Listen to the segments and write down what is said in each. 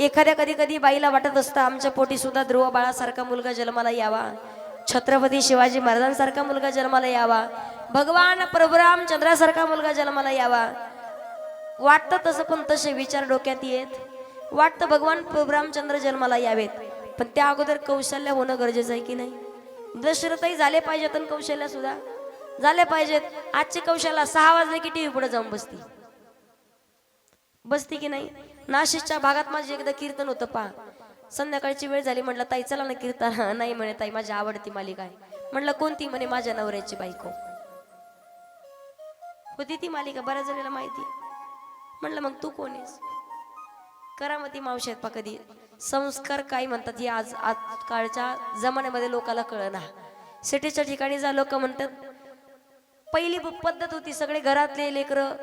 एखाद्या कधी कधी बाईला वाटत असतं आमच्या पोटी सुद्धा ध्रुव बाळासारखा मुलगा जन्माला यावा. छत्रपती शिवाजी महाराजांसारखा मुलगा जन्माला यावा. भगवान प्रभुराम चंद्रासारखा मुलगा जन्माला यावा. वाटतं तसं पण तसे विचार डोक्यात येत. वाटतं भगवान प्रभुरामचंद्र जन्माला यावेत. पण त्या अगोदर कौशल्य होणं गरजेचं आहे की नाही? दशरथही झाले पाहिजेत आणि कौशल्य सुद्धा. झाले पाहिजेत. आजचे कौशल्य सहा वाजले की टी व्ही पुढे जाऊन बसती बसती की नाही? नाशिकच्या भागात माझे एकदा कीर्तन होतं पहा. संध्याकाळची वेळ झाली म्हटलं ताई चला ना कीर्तन. नाही म्हणे ताई माझी आवडती मालिका आहे. म्हटलं कोणती? म्हणे माझ्या नवऱ्याची बायको. होती ती मालिका बऱ्याच जणांना माहिती. म्हटलं मग तू कोण आहेस? करामती मावशी आहेत पा कधी. संस्कार काय म्हणतात हे आज आजकालच्या जमान्यामध्ये लोकाला कळना. सिटीच्या ठिकाणी जा लोक म्हणतात पहिली पद्धत होती सगळे घरातले लेकरं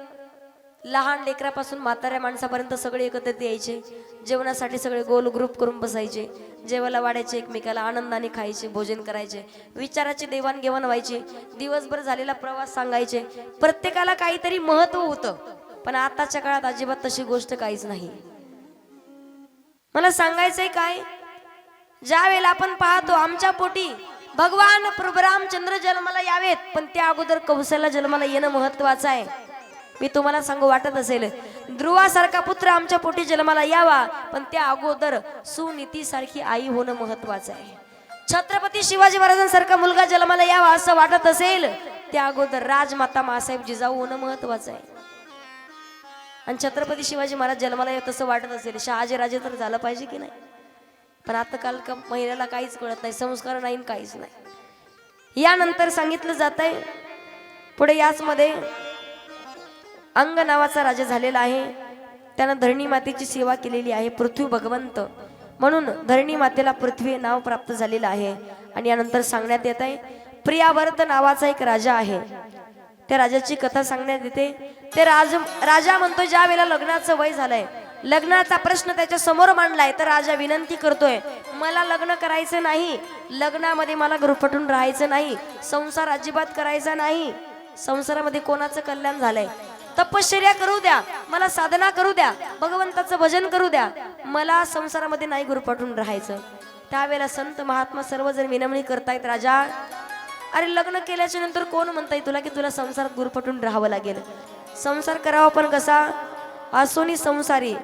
लहान लेकरापासून म्हाताऱ्या माणसापर्यंत सगळे एकत्रित यायचे. जेवणासाठी सगळे गोल ग्रुप करून बसायचे. जेवायला वाढायचे एकमेकाला आनंदाने खायचे भोजन करायचे. विचाराची देवाणघेवाण व्हायची. दिवसभर झालेला प्रवास सांगायचे. प्रत्येकाला काहीतरी महत्त्व होतं. पण आताच्या काळात अजिबात तशी गोष्ट काहीच नाही. मला सांगायचंय काय? ज्या वेळेला आपण पाहतो आमच्या पोटी भगवान प्रभुरामचंद्र जन्माला यावेत. पण त्या अगोदर कौशल्या जन्माला येणं महत्वाचं आहे. मी तुम्हाला सांगू वाटत असेल. ध्रुवासारखा पुत्र आमच्या पोटी जन्माला यावा पण त्या अगोदर सुनीतीसारखी आई होणं महत्वाचं आहे. छत्रपती शिवाजी महाराजांसारखा मुलगा जन्माला यावा असं वाटत असेल त्या अगोदर राजमाता मासाहेब जिजाऊ होणं महत्वाचं आहे. आणि छत्रपती शिवाजी महाराज जन्माला येत तसं वाटत असेल शहाजी राजे तर झालं पाहिजे की नाही? पण आता काल का महिन्याला काहीच कळत नाही संस्कार नाही आणि काहीच नाही. यानंतर सांगितलं जात आहे पुढे याचमध्ये अंग नावाचा राजा झालेला आहे. त्यानं धरणी मातेची सेवा केलेली आहे पृथ्वी भगवंत. म्हणून धरणी मातेला पृथ्वी नाव प्राप्त झालेलं आहे. आणि यानंतर सांगण्यात येत आहे प्रियावर्त नावाचा एक राजा आहे. त्या राजाची कथा सांगण्यात येते. ते राज राजा म्हणतो ज्या वेळेला लग्नाचं वय झालंय लग्नाचा प्रश्न त्याच्यासमोर मांडलाय तर राजा विनंती करतोय मला लग्न करायचं नाही. लग्नामध्ये मला घरपटून राहायचं नाही. संसार अजिबात करायचा नाही. संसारामध्ये कोणाचं कल्याण झालंय? तपश्चर्या करू द्या. मला साधना करू द्या. भगवंताचं भजन करू द्या. मला संसारामध्ये नाही गुरफटून राहायचं. त्यावेळेला संत महात्मा सर्वजण विनवणी करतायत राजा अरे लग्न केल्याच्यानंतर कोण म्हणताय तुला की तुला संसारात गुरपटून राहावं लागेल? संसार करावा पण कसा? असोनी संसारी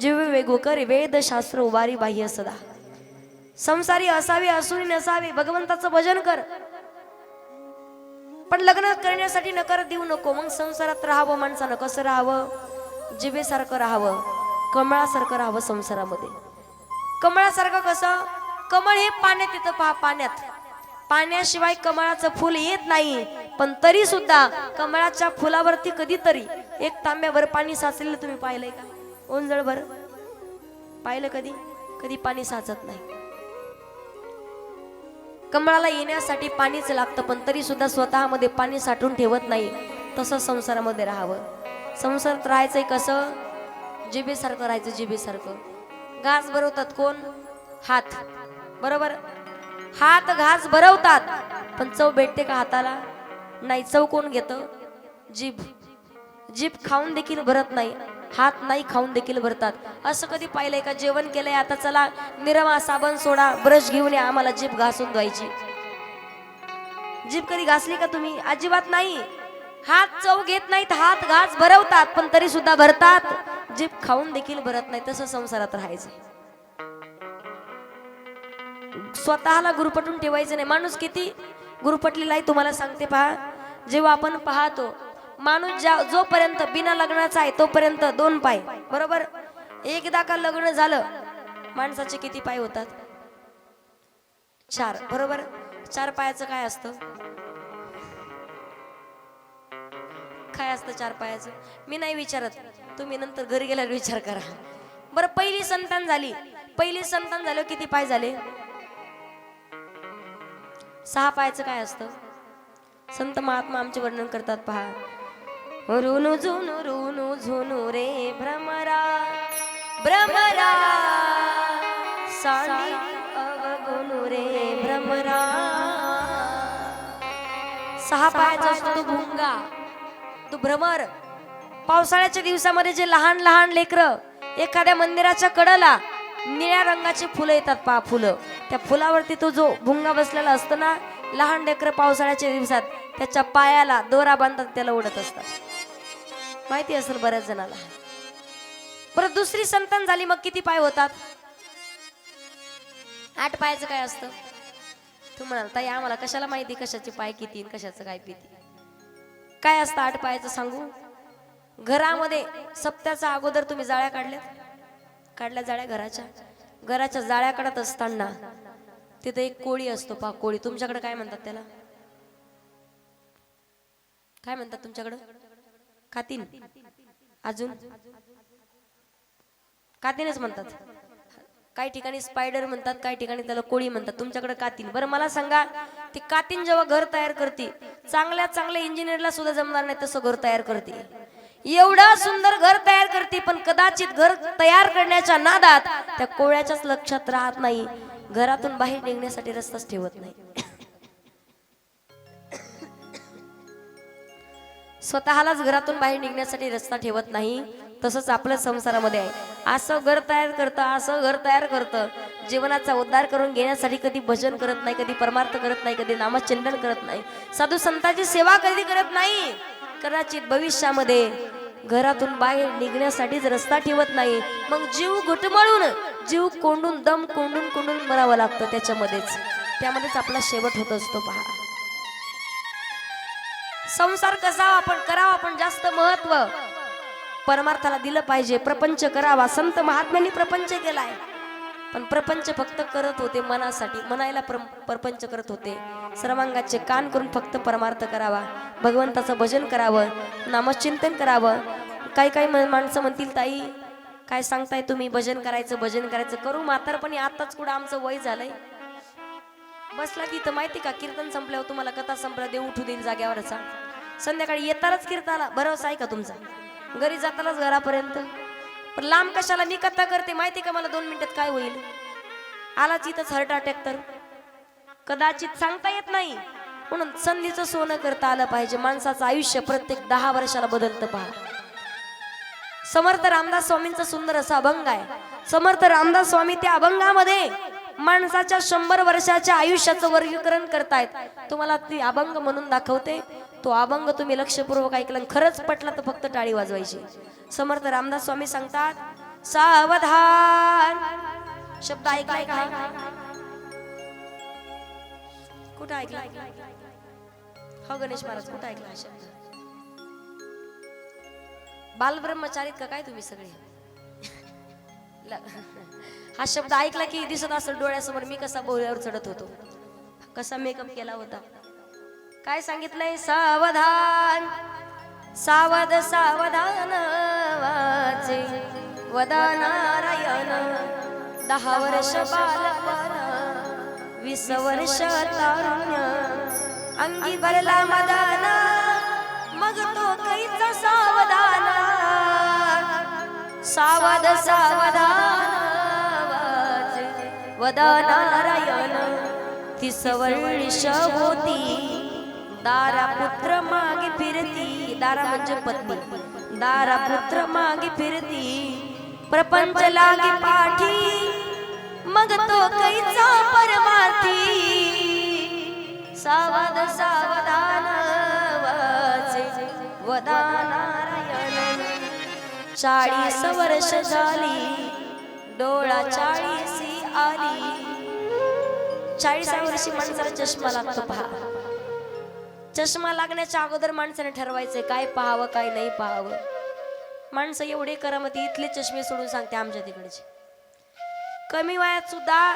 जीव वेगोकर वेद शास्त्र उभारी बाह्य सदा. संसारी असावी असुनी नसावी भगवंताचं भजन कर. पण लग्न करण्यासाठी नकार देऊ नको. मग संसारात राहावं माणसानं कसं राहावं? जिभेसारखं राहावं कमळासारखं राहावं संसारामध्ये. कमळासारखं कसं? कमळ हे पाण्यात येतं पहा पाण्यात. पाण्याशिवाय कमळाचं फुल येत नाही. पण तरी सुद्धा कमळाच्या फुलावरती कधीतरी एक तांब्यावर पाणी साचलेलं तुम्ही पाहिलंय का? ओंजळभर. पाहिलं कधी? कधी पाणी साचत नाही. कमळाला येण्यासाठी पाणीच लागतं पण तरी सुद्धा स्वतःमध्ये पाणी साठवून ठेवत नाही. तसं संसारामध्ये राहावं. संसारात राहायचंय कसं? जिभेसारखं राहायचं जिभेसारखं. घास भरवतात कोण? हात. बरोबर? हात घास भरवतात. पण चव भेटते का हाताला? नाही चव कोण घेतं? जीभ. जीभ खाऊन देखील भरत नाही. हात नाही खाऊन देखील भरतात. असं कधी पाहिलंय का? जेवण केलंय आता चला निरमा साबण सोडा ब्रश घेऊन या आम्हाला जीभ घासून धुवायची. जीभ कधी घासली का तुम्ही? अजिबात नाही. हात चव घेत नाहीत हात घास भरवतात पण तरी सुद्धा भरतात. जीभ खाऊन देखील भरत नाही तसं संसारात राहायचं. स्वतःला गुरुपटून ठेवायचं नाही. माणूस किती गुरुपटलेला आहे तुम्हाला सांगते पहा. जेव्हा आपण पाहतो माणूस ज्या जोपर्यंत बिना लग्नाचा आहे तोपर्यंत दोन पाय. बरोबर? एकदा का लग्न झालं माणसाचे किती पाय होतात? चार. बरोबर? चार पायाचं काय असतं? काय असतं चार पायाचं? मी नाही विचारत. तुम्ही नंतर घरी गेल्यावर विचार करा. बरं पहिली संतान झाली. पहिली संतान झालं किती पाय झाले? सहा पायाचं काय असतं? संत महात्मा आमचे वर्णन करतात पहा. रुनु झुनु रुनु झुनु रे भ्रमरा भ्रमरा सांडी अवगुनु रे भ्रमरा. सहा पायाचा असतो तो भुंगा तो भ्रमर. पावसाळ्याच्या दिवसामध्ये जे लहान लहान लेकरं एखाद्या मंदिराच्या कडेला निळ्या रंगाची फुलं येतात पहा फुलं. त्या फुलावरती तो जो भुंगा बसलेला असतो ना लहान डेकर पावसाळ्याच्या दिवसात त्याच्या पायाला दोरा बांधतात त्याला उडत असतात. माहिती असेल बऱ्याच जणाला. परत दुसरी संतान झाली मग किती पाय होतात? आठ पायाचं काय असतं? तू म्हणाल ताई आम्हाला कशाला माहिती कशाचे पाय किती कशाचं काय किती? काय असतं आठ पायाचं सांगू? घरामध्ये सप्त्याचा अगोदर तुम्ही जाळ्या काढल्यात? काढल्या जाळ्या घराच्या? घराच्या जाळ्या काढत असताना तिथे एक कोळी असतो पा कोळी. तुमच्याकडे काय म्हणतात त्याला? काय म्हणतात तुमच्याकडं? कातीन अजून? कातीनच म्हणतात. काही ठिकाणी स्पायडर म्हणतात काही ठिकाणी त्याला कोळी म्हणतात. तुमच्याकडे कातीन बरं मला सांगा ती कातीन जेव्हा घर तयार करते चांगल्या चांगल्या इंजिनियरला सुद्धा जमणार नाही तसं घर तयार करते. एवढं सुंदर घर तयार करते पण कदाचित घर तयार करण्याच्या नादात त्या कोळ्याच्याच लक्षात राहत नाही. घरातून बाहेर निघण्यासाठी रस्ताच ठेवत नाही. स्वतःलाच घरातून बाहेर निघण्यासाठी रस्ता ठेवत नाही. तसंच आपल्या संसारामध्ये आहे. असं घर तयार करतं असं घर तयार करतं. जीवनाचा उद्धार करून घेण्यासाठी कधी भजन करत नाही कधी परमार्थ करत नाही कधी नामचिंतन करत नाही. साधू संतांची सेवा कधी करत नाही? कदाचित भविष्यामध्ये घरातून बाहेर निघण्यासाठीच रस्ता ठेवत नाही. मग जीव घुटमळून जीव कोंडून दम कोंडून कोंडून मरावं लागतं त्याच्यामध्येच. त्यामध्येच आपला शेवट होत असतो पहा. संसार कसा आपण करावा आपण जास्त महत्त्व. परमार्थाला दिलं पाहिजे प्रपंच करावा. संत महात्म्यांनी प्रपंच केलाय. पण प्रपंच फक्त करत होते मनासाठी मनायला प्रपंच करत होते. सर्वांगाचे कान करून फक्त परमार्थ करावा भगवंताचं भजन करावं नामचिंतन करावं. काही काही माणसं म्हणतील ताई काय सांगताय तुम्ही? भजन करायचं भजन करायचं. करू म्हातारपणी आताच कुठं आमचं वय झालंय. बसला की इथं माहिती का? कीर्तन संपल्यावर तुम्हाला कथा संपल्या देव उठू देईल जाग्यावरचा संध्याकाळी येतानाच कीर्तनाला. भरोसा आहे का तुमचा? घरी जातानाच घरापर्यंत. पण लांब कशाला? मी कथा करते. माहिती का मला दोन मिनिटात काय होईल? आलाच इथंच हार्ट अटॅक तर. कदाचित सांगता येत नाही. म्हणून संधीचं सोनं करता आलं पाहिजे. माणसाचं आयुष्य प्रत्येक दहा वर्षाला बदलतं पहा. समर्थ रामदास स्वामींचा सुंदर असा अभंग आहे. समर्थ रामदास स्वामी त्या अभंगामध्ये माणसाच्या शंभर वर्षाच्या आयुष्याचं वर्गीकरण करतायत. तुम्हाला ती अभंग म्हणून दाखवते. तो अभंग तुम्ही लक्षपूर्वक ऐकला खरंच पटला तर फक्त टाळी वाजवायची. समर्थ रामदास स्वामी सांगतात सावधान. शब्द ऐकलाय का? कुठं ऐकला? हो गणेश महाराज कुठं ऐकला शब्द? बालब्रह्मचारीत का काय तुम्ही सगळे? हा शब्द ऐकला की दिसत असेल डोळ्यासमोर मी कसा बोऱ्यावर चढत होतो. कसा मेकअप केला होता. काय सांगितलंय? सावधान. सावध सावधान वाचे. वदा नारायण दहा वर्ष बालपण. वीस वर्ष तारुण्य अंगी भरला मदाना. मग तो कैचा सावधान. सावध सावधान वदा नारायण तीस वर्ष होती. दारा पुत्र मागे फिरती. दारा म्हणजे पत्नी. दारा पुत्र मागे फिरती. प्रपंच लागे पाठी. मग तो कैचा परमार्थी. सावध सावधान वदा नारायण चाळीस वर्ष झाली डोळा चाळीसी आली. चाळीसा वर्षी माणसाला चष्मा लागतो पहा. चष्मा लागण्याच्या अगोदर माणसाने ठरवायचंय काय पाहावं काय नाही पाहावं. माणसं एवढे करामती इथले चष्मे सोडून सांगते आमच्या तिकडचे. कमी वयात सुद्धा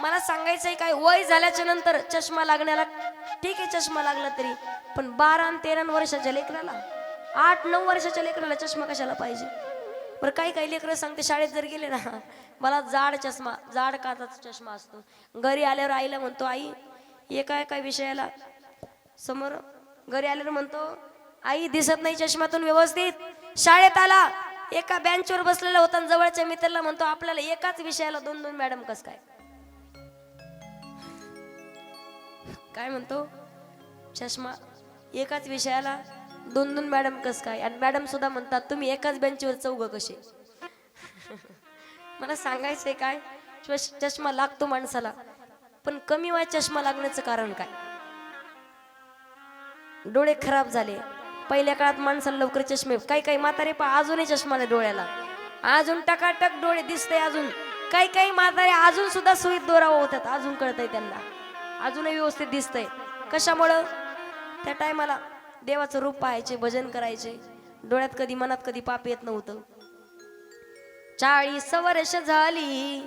मला सांगायचंय काय वय झाल्याच्यानंतर चष्मा लागण्याला ठीक आहे चष्मा लागला तरी पण बारा आणि तेरा वर्षाच्या लेकराला आठ नऊ वर्षाच्या लेकराला चष्मा कशाला पाहिजे? बरं काही काही लेकरं सांगते शाळेत जर गेले ना मला जाड चष्मा जाड काचाचा चष्मा असतो. घरी आल्यावर आईला म्हणतो आई एका एका विषयाला? समोर घरी आल्यावर म्हणतो आई दिसत नाही चष्मातून व्यवस्थित. शाळेत आला एका बेंचवर बसलेला होता आणि जवळच्या मित्राला म्हणतो आपल्याला एकाच विषयाला दोन दोन मॅडम कस काय? काय म्हणतो? चष्मा एकाच विषयाला दोन दोन मॅडम कस काय? आणि मॅडम सुद्धा म्हणतात तुम्ही एकाच बेंचवर चौघ कसे? मला सांगायचंय काय? चष्मा लागतो माणसाला. पण कमी वाय चष्मा लागण्याचं कारण काय? डोळे खराब झाले. पहिल्या काळात माणसाला लवकर चष्मे काही काही म्हातारे पा अजूनही चष्मा नाही डोळ्याला. अजून टकाटक डोळे दिसते अजून. काही काही म्हातारे अजून सुद्धा सुईत दोरावं होतात. अजून कळतंय त्यांना. अजूनही व्यवस्थित दिसतंय. कशामुळं? त्या टायमाला देवाचं रूप पाहायचे भजन करायचे. डोळ्यात कधी मनात कधी पाप येत नव्हतं. चाळीस वर्ष झाली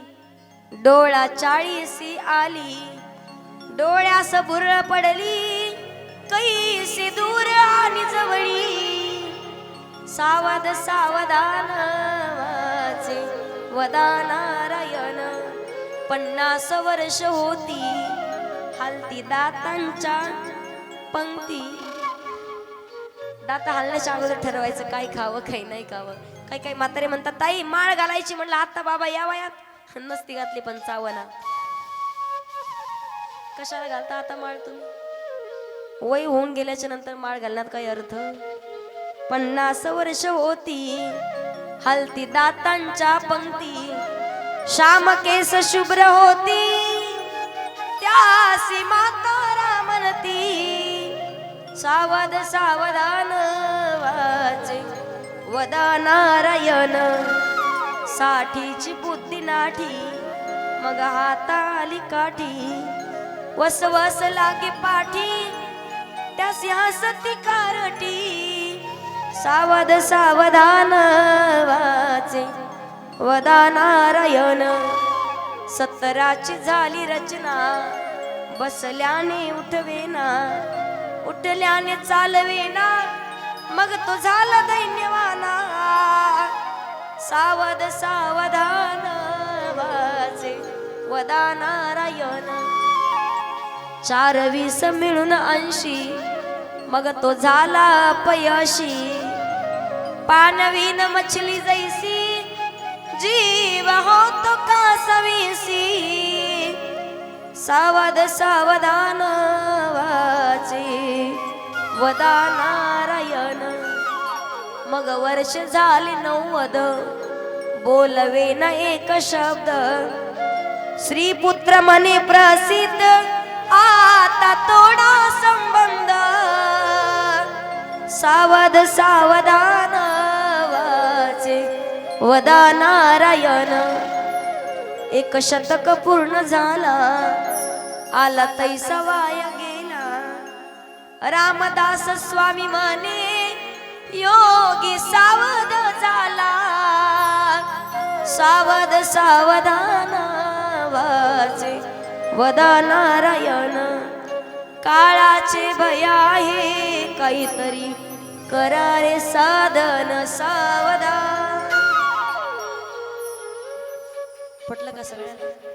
डोळा चाळीसी आली. डोळ्यास भुरळ पडली कैसी दूर आणि जवळी. सावध सावधान वाचे वदा नारायण पन्नास वर्ष होती हालती दातांच्या पंक्ती दाता हलण्याच्या अगोदर ठरवायचं काय खावं काही नाही खावं? काही काही म्हातारे म्हणतात ताई माळ घालायची. म्हणलं आता बाबा या वयात. नसती घातली पण चावना कशाला घालता आता माळ तुम्ही? वय होऊन गेल्याच्यानंतर माळ घालण्यात काही अर्थ? पन्नास वर्ष होती हलती दातांच्या पंक्ती. श्याम केस शुभ्र होती त्यासी मातारा म्हणती. सावध सावधान वाचे. वदा नारायण साठीची बुद्धी नाठी मग हाताली काठी. वसवस लागे पाठी त्या सिंहासती कारटी. सावध सावधान वाचे. वदा नारायण सत्तराची झाली रचना बसल्याने उठवेना. उठल्याने चालवेना मग तो झाला दैन्यवाना सावध सावधान वाचे वदा नारायण चार वीस मिळून ऐंशी मग तो झाला पयशी. पानवीन मछली जैसी जीव होतो कासवीसी सावध सावधान वाचे वदा नारायण. मग वर्ष झाले नव्वद. बोलवे न एक शब्द. श्रीपुत्र मने प्रसिद्ध. आता तोडा संबंध. सावध सावधान वाचे वदा नारायण. एक शतक पूर्ण झाला. आला तैसा वाया. रामदास स्वामी म्हणे योगी सावध झाला. सावध सावधान वाचे वदा नारायण काळाचे भय आहे काहीतरी करारे साधन सावधान. पटलं का सगळ्यांना?